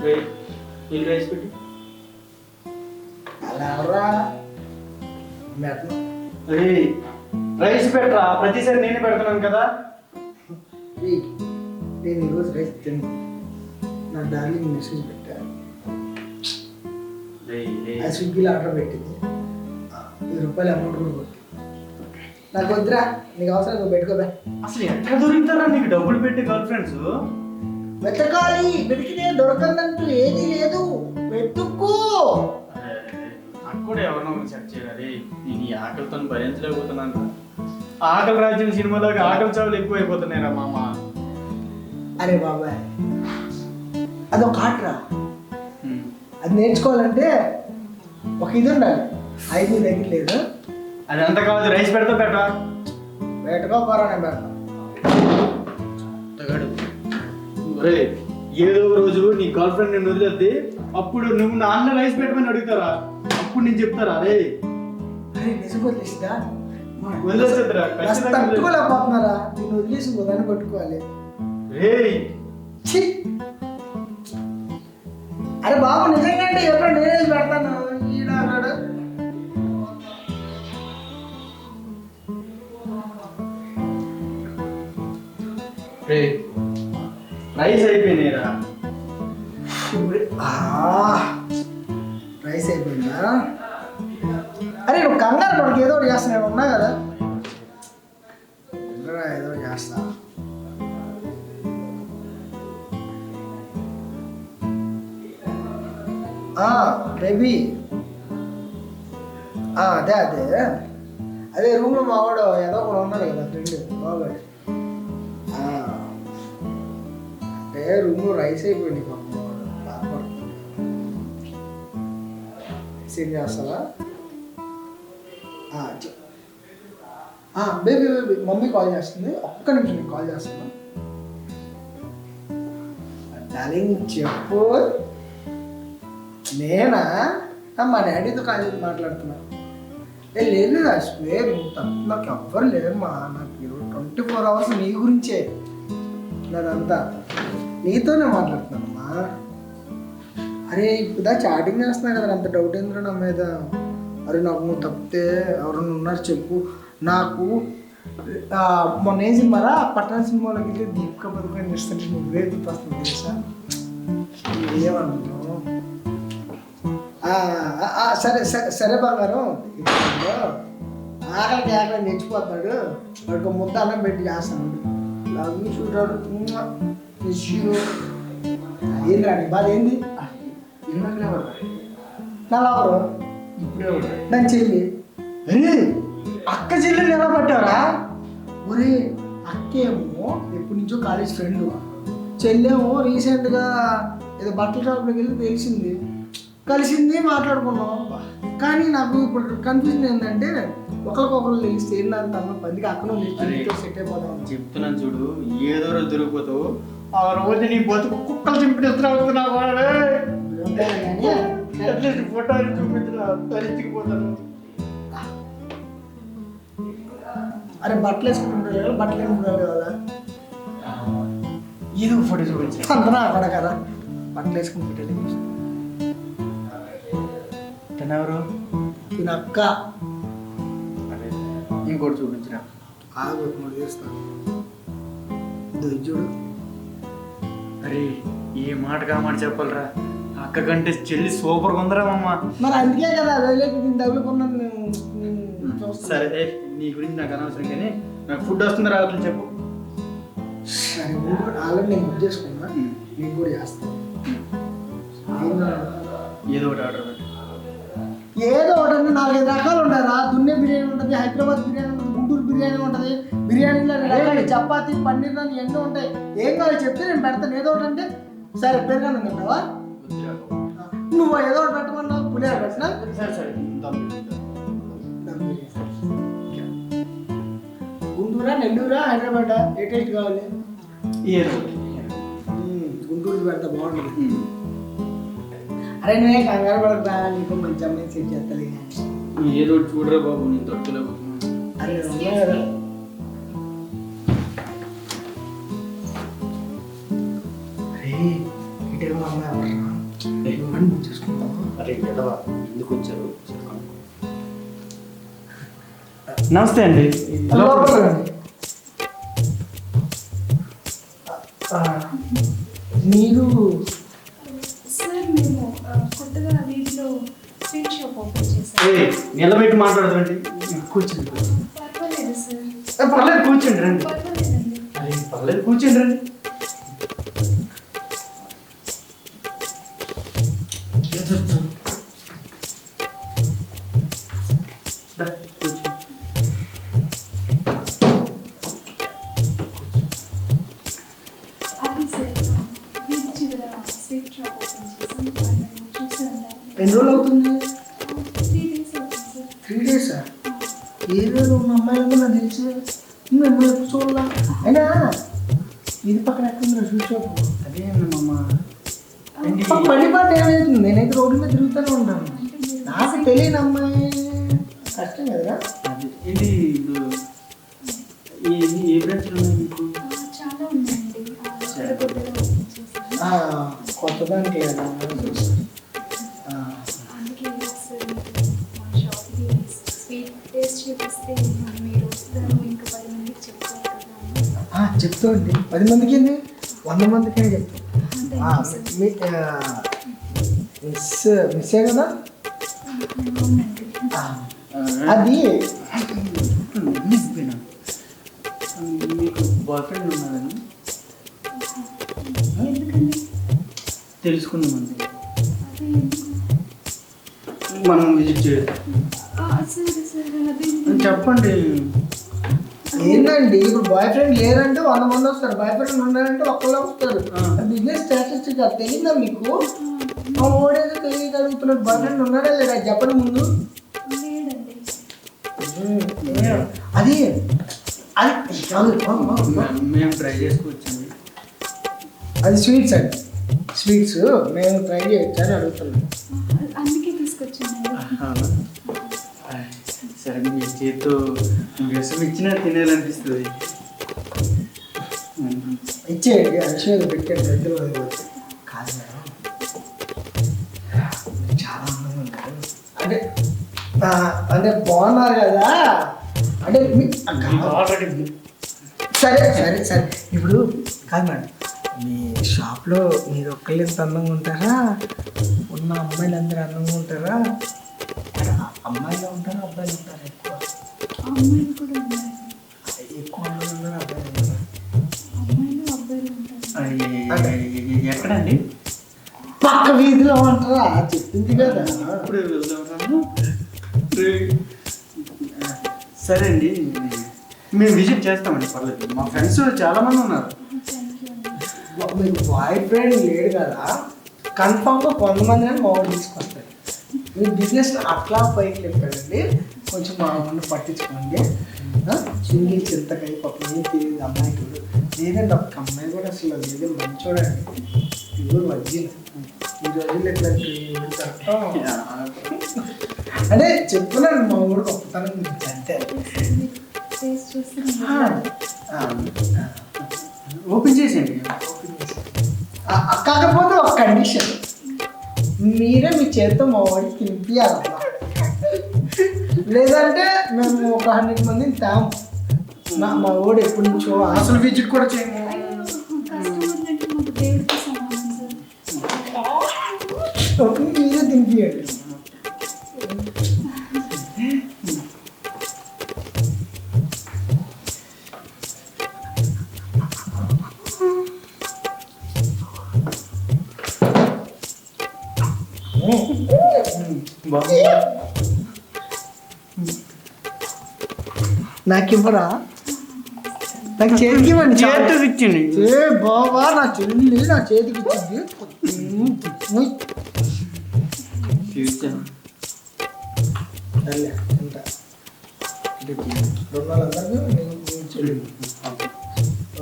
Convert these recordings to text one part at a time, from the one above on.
నీళ్ళు రైస్ పెట్టి? అలా ఎవరా మెట్ల ఏయ్, రైస్ పెట్టరా? ప్రతిసారి నేనే పెడుతున్నాను కదా. నేను ఈరోజు రైస్ తిన్నా. నా డార్లింగ్ మెసేజ్ పెట్టా. ఏయ్, ఏయ్. ఆ స్విగ్గీలో ఆర్డర్ పెట్టింది. వెయ్యి రూపాయలు అమౌంట్ కూడా కొట్టి నాకు వద్దురా నీకు అవసరం నువ్వు పెట్టుకోబే అసలు ఎక్కడ దొరుకుతారా నీకు డబ్బులు పెట్టి గర్ల్ ఫ్రెండ్స్ వెతకాలి వెతికితే దొరకందంటూ ఏది లేదు. వెతుక్కో. నాకు కూడా ఎవరినో సెర్చ్ చేయాలి. నేను ఈ ఆకలితో భరించలేకపోతున్నాను. ఆకలి రాజ్యం సినిమాలోకి ఆకలి చావులు ఎక్కువైపోతున్నాయి రా మామ. అరే బాబాయ్ అదొక ఆటరా. అది నేర్చుకోవాలంటే ఒక ఇది ఉండాలి. ఐదు దగ్గర లేదు అది అంత కాదు రైస్ పెడతా పెట్టా వేటకో పోరా నేను పెడతా. ఒరే ఏదో రోజు నీ గర్ల్ ఫ్రెండ్ నేను వదిలేద్ది. అప్పుడు నువ్వు నాన్న రైస్ పెట్టమని అడుగుతారా? అప్పుడు నేను చెప్తారా? రే. అరే నిజం వదిలేసిదా వదిలేసేద్దురా, ఖచ్చితంగా అసలు తట్టుకోలేకపోతున్నారా నేను వదిలేసి పట్టుకోవాలి. రే. ఛీ! అరే బాబు నిజంగా అంటే ఎప్పుడు నేనే పెడతాను. రైస్ అయిపోయినాయిరా. రైస్ అయిపోయిందా? అరే నువ్వు కంగారు మనకి ఏదో ఒకటి చేస్తా నేను ఉన్నా కదా. ఏదో ఒకటి చేస్తా. బేబీ అదే అదే. అదే రూమ్లో మావాడు ఏదో ఒకడు ఉన్నాడు కదా రూమ్లో రైస్ అయిపోయింది. పాపం. సేమ్ చేస్తావా? బేబీ బేబీ మమ్మీ కాల్ చేస్తుంది. ఒక్క నిమిషం నేను కాల్ చేస్తున్నా డార్లింగ్ చెప్పు. నేనా? ఆ, మా డాడీతో కాల్ చేసి మాట్లాడుతున్నా. ఏ లేదు నా స్వేర్ నాకు ఎవ్వరు లేరమ్మా నాకు ట్వంటీ ఫోర్ అవర్స్ నీ గురించే. నాదంతా. నీతోనే మాట్లాడుతున్నానమ్మా. అరే ఇప్పుడు చాటింగ్ చేస్తున్నా కదా అంత డౌట్ ఏంద్రా నా మీద? అరే నాకు నువ్వు తప్పితే ఎవరన్నా ఉన్నారు చెప్పు. నాకు మొన్న ఏం సినిమారా పట్టణ సినిమాలోకి వెళ్ళి దీపిక పదుకొని ఇస్తుంటే నువ్వే వస్తుంది తెలుసా ఏమన్నాను సరే సరే సరే బంగారం. ఇప్పుడు ఆకలికి ఆకలి తెచ్చిపోతున్నాడు వాడికి ముద్ద అన్నం పెట్టి చేస్తాను. లవ్ చూడాడు ఏంటి రాని బాధ ఏంది? నా లవరు. దాని చెల్లి. అరే అక్క చెల్లెలు ఎలా పట్టారా ఒరే అక్కేమో ఎప్పటి నుంచో కాలేజ్ ఫ్రెండ్ చెల్లేమో రీసెంట్గా ఏదో బట్టల షాప్లోకి వెళ్ళి తెలిసింది. కలిసింది మాట్లాడుకున్నాం. కానీ నాకు ఇప్పుడు కన్ఫ్యూజన్ ఏంటంటే ఒకరికొకరు తెలిస్తే ఏంటంటే పదికి అక్కడ. సెట్ అయిపోతాం. చెప్తున్నాను చూడు ఏదో రోజు దొరికిపోతావు ఆ రోజు నీ బతుకు కుక్కలు చింపిస్తున్నావు కానీ అట్లీస్ట్ ఫోటో చూపించిన అరే బట్టలు వేసుకుంటుంటారు కదా బట్టలు వేసుకుంటారు కదా? ఒక ఫోటో చూపించిన అందరూ అక్కడ కదా బట్టలు వేసుకుని పెట్టాలి తను ఎవరు ఈయన అక్క అరే, ఇంకోటి చూపించిన ఆగు మూడు చేస్తాను ఇది చూడు. అరే ఏ మాట కామాట చెప్పాలరా. అక్క కంటే చెల్లి సూపర్గా ఉందిరా మమ్మ మరి అందుకే కదా తగులుకున్నాను నేను నేను. సరే నీ గురించి నాకు అనవసరం కానీ నాకు ఫుడ్ వస్తుంది రావట్లేదు చెప్పు. ఆల్రెడీ నేను బుక్ చేసుకున్నా. నీకు కూడా చేస్తాను ఏందో ఒకటి ఆర్డర్ పెట్టు. ఏదో ఒకటి నాలుగైదు రకాలు ఉంటారా దున్నే బిర్యానీ ఉంటుంది హైదరాబాద్ బిర్యానీ బిర్యానీ ఉంటుంది? బిర్యానీలో రకాలు చపాతీ పన్నీర్ అని ఎన్నో ఉంటాయి. ఏం కావాలి చెప్తే నేను పెడతాను. ఏదో ఒకటి అంటే సరే పెరగాను తింటావా? వద్దురా. నువ్వు ఏదో ఒకటి పెట్టమన్నావు పులిహార పెట్టినా. గుంటూరా నెల్లూరా హైదరాబాద్? ఏ టేస్ట్ కావాలి? గుంటూరు పెడతా బాగుంటుంది. అరే నువ్వే కంగారు పడతా నీకు మంచి అమ్మాయి సెట్ చేస్తాను ఏదో ఒకటి చూడరా బాబు నేను తట్టుకోలేకపోతున్నాను అరే అమ్మాయి అరే ఎడవా ఎందుకు వచ్చారు. నమస్తే అండి. మీరు నిలబెట్టి మాట్లాడదండి కూర్చోండి. పర్లేదు కూర్చోండి రండి. పర్లేదు కూర్చోండి రండి. మిమ్మల్ని చూడాల అయినా ఇది పక్కన ఎక్కడ అదే? పని పాట ఏమైతుంది నేనైతే రోడ్డు మీద తిరుగుతూనే ఉంటాను నాకు తెలియని అమ్మాయి కష్టం కదా ఇది ఇది ఏ- కొత్త దానికి స్వీట్ టేస్ట్ చూపిస్తే మీరు చెప్తామండి పది మందికి ఏంది? వంద మందికి చెప్తాం. మిస్ మిస్సే కదా? అది మీకు బాయ్ ఫ్రెండ్ మనం విజిట్ చేయాలి చెప్పండి. ఏంటండి? ఇప్పుడు బాయ్ ఫ్రెండ్ లేరంటే వంద మంది వస్తారు. బాయ్ ఫ్రెండ్ ఉన్నారంటే ఒక్కళ్ళే వస్తారు. బిజినెస్ స్టాటిస్టిక్ అది తెలియదా మీకు? మా ఓడేదో తెలియగలుగుతున్నాడు బాయ్ ఫ్రెండ్ ఉన్నాడా లేదా? చెప్పండి ముందు. అది అది కాదు, మేము ట్రై చేసుకోవచ్చండి. అది స్వీట్స్ అండి. స్వీట్స్ మేము ట్రై చేయొచ్చు అని అడుగుతున్నాం అందుకే? ఆయ్, సరే మీ చేతితో వ్యసం ఇచ్చినా తినేయాలనిపిస్తుంది. ఇచ్చేయండి అక్షయ్ పెట్టండి దగ్గర. కాదు మేడం. చాలా అందంగా ఉన్నారు అంటే అంటే బాగున్నారు కదా? అంటే ఆల్రెడీ సరే సరే సరే. ఇప్పుడు కాదు మేడం. మీ షాప్లో మీరు ఒక్కళ్ళు ఎంత అందంగా ఉంటారా? ఉన్న అమ్మాయిలు అందరూ అందంగా ఉంటారా? అమ్మాయిలు ఉంటారా అబ్బాయిలు ఉంటారా? ఎక్కడండి పక్క వీధిలో ఉంటారా చెప్పింది కదా ఇప్పుడు సరే అండి మేము విజిట్ చేస్తామండి పర్లేదు మా ఫ్రెండ్స్ చాలా మంది ఉన్నారు థ్యాంక్ మీకు బాయ్ ఫ్రెండ్ లేడు కదా కన్ఫామ్గా కొంతమంది మా వాడు తీసుకొస్తారు మీ బిజినెస్ అట్లా పైకి లేపాడండి కొంచెం మా వాడిని పట్టించుకోండి? సింగిల్ చింతకాయ పాపం ఏం తెలియదు అమ్మాయి చూడు. లేదండి ఒక అమ్మాయి కూడా అసలు లేదు మంచోడండి. ప్యూర్ వజ్జిన. ఈ రోజుల్లో కష్టం అంటే చెప్తున్నాను మా ఊరు గొప్పతనం గురించి అంతే. ఓపెన్ చేసేయండి. కాకపోతే ఒక కండిషన్. మీరే మీ చేతితో మా వాడికి తినిపించాలమ్మా లేదంటే మేము ఒక హండ్రెడ్ మందిని తాము. నా మా వాడు ఎప్పటి నుంచో అసలు విజిట్ కూడా చేయము. ఒక మీరే తినిపించండి నాకు ఇవ్వరా నాకు చేతికి ఇవ్వండి. చేతితో ఇచ్చింది ఏ బావా నా చెల్లి నా చేతికి ఇచ్చింది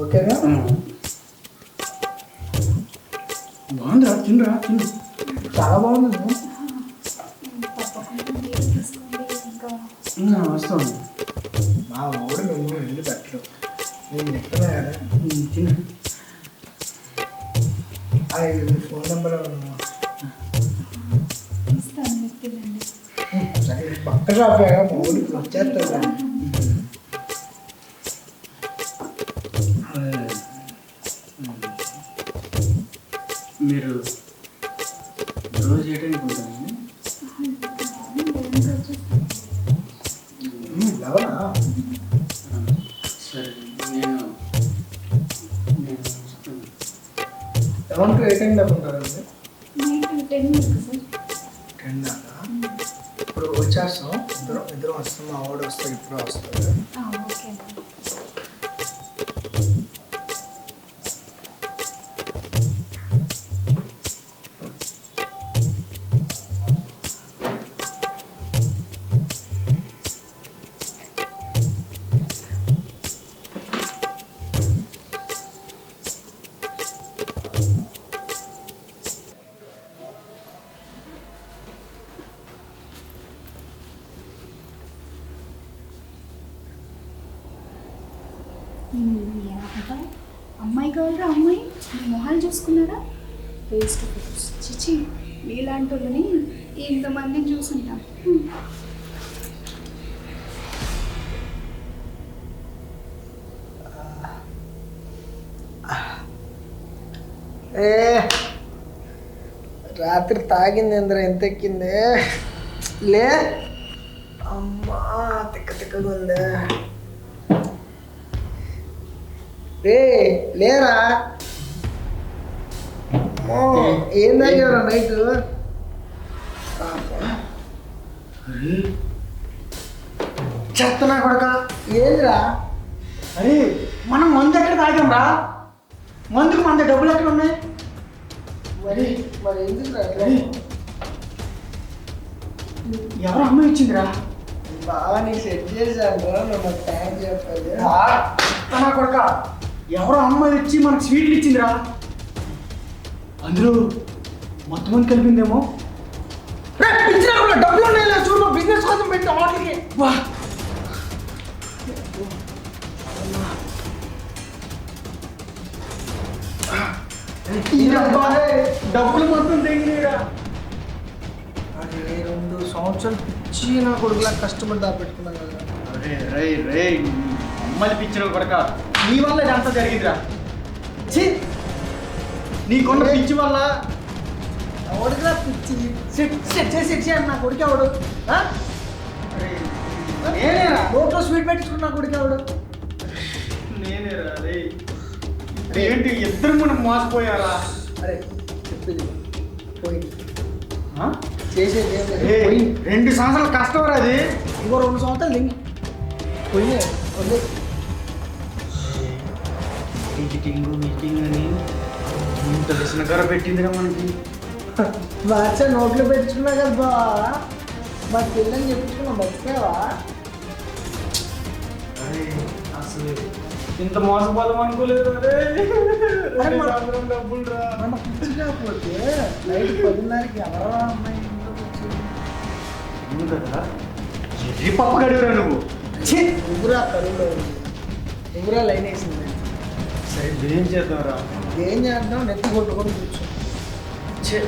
ఓకేనా? బాగుందిరా తినరా తిను చాలా బాగుంది. వస్తాను. మా వాడు నువ్వు ఇల్లు పెట్టరు నేను చెప్పలే ఇచ్చిన ఫోన్ నెంబర్ పక్కగా ఆపాగా మీరు రోజు చేయడానికి ఉంటారండి లెవెన్ ఏ టైం దాకా ఉంటారండి అమ్మాయి కావాలరా అమ్మాయి. మీ మొహాలు చూసుకున్నారా? ఫేస్ టు ఫేస్ చిచి మీలాంటి వాళ్ళని ఇంతమందిని చూసుంటాం. ఏ రాత్రి తాగింది ఇంద్ర ఎంత ఎక్కిందే? లే. అమ్మా తిక్క తిక్కగా ఉంది. రే లేరా? అమ్మో, ఏం తాగారా నైట్? చెత్తనా కొడక? ఏందిరా? అరే మనం మందు ఎక్కడ తాగాం రా? మందుకు మన దగ్గర డబ్బులు ఎక్కడ ఉన్నాయి? మరి మరి ఎందుకురా? అరే. ఎవరు అమ్మాయి ఇచ్చిందిరా బాగా నీకు సెట్ చేశాను రా నువ్వు థ్యాంక్ చెప్పాలి. కొడక? ఎవరో అమ్మాయి వచ్చి మనకు స్వీట్లు ఇచ్చిందిరా. అందులో మొత్తం మంది కలిపిందేమో. డబ్బులు ఉన్నాయి చూడు బిజినెస్ కోసం పెట్టి వాటికి. వా. డబ్బులు మొత్తం తెగిరా అరే రెండు సంవత్సరాలు పిచ్చి నా కొడుకులా కష్టపడి దాపెట్టుకున్నాను కదా. అరే రే రే అమ్మాయిలు పిచ్చిన కొడక? నీ వల్ల ఇదంతా జరిగిందిరా. ఛీ! నీకున్న పిచ్చి వల్ల. ఎవడికిలా పిచ్చి? సెట్ సెట్ చేసి సెట్ చేయండి నా కొడుకు ఎవడు? నేనేరా. నోట్లో స్వీట్ పెట్టుకున్న నా కొడుకు ఎవడు? నేనేరా రే. ఏంటి ఇద్దరు మనం మోసపోయారా? అరే చెప్పింది. పోయింది? చేసేది రెండు సంవత్సరాలు కష్టం అది. ఇంకో రెండు సంవత్సరాలు లింక్. వదిలే. మీటింగ్ అని ఇంత విసనకర పెట్టిందిరా మనకి. బాచ నోట్లో పెట్టుకున్నా కదా బా మా పిల్లని చెప్పించుకున్నా మర్చిపోయావా? అరే అసలు. ఇంత మోసపోదాం అనుకోలేదు కాకపోతే నైట్ పదిన్నరకి ఎవరా అమ్మాయి అవును కదా పప్పు గడివరా నువ్వు! ఎగురా కరువులో ఎగురా లైన్ వేసింది. ఏం చేద్దాం రా? ఏం చేద్దాం? నెత్తి కొట్టుకొని కూర్చో!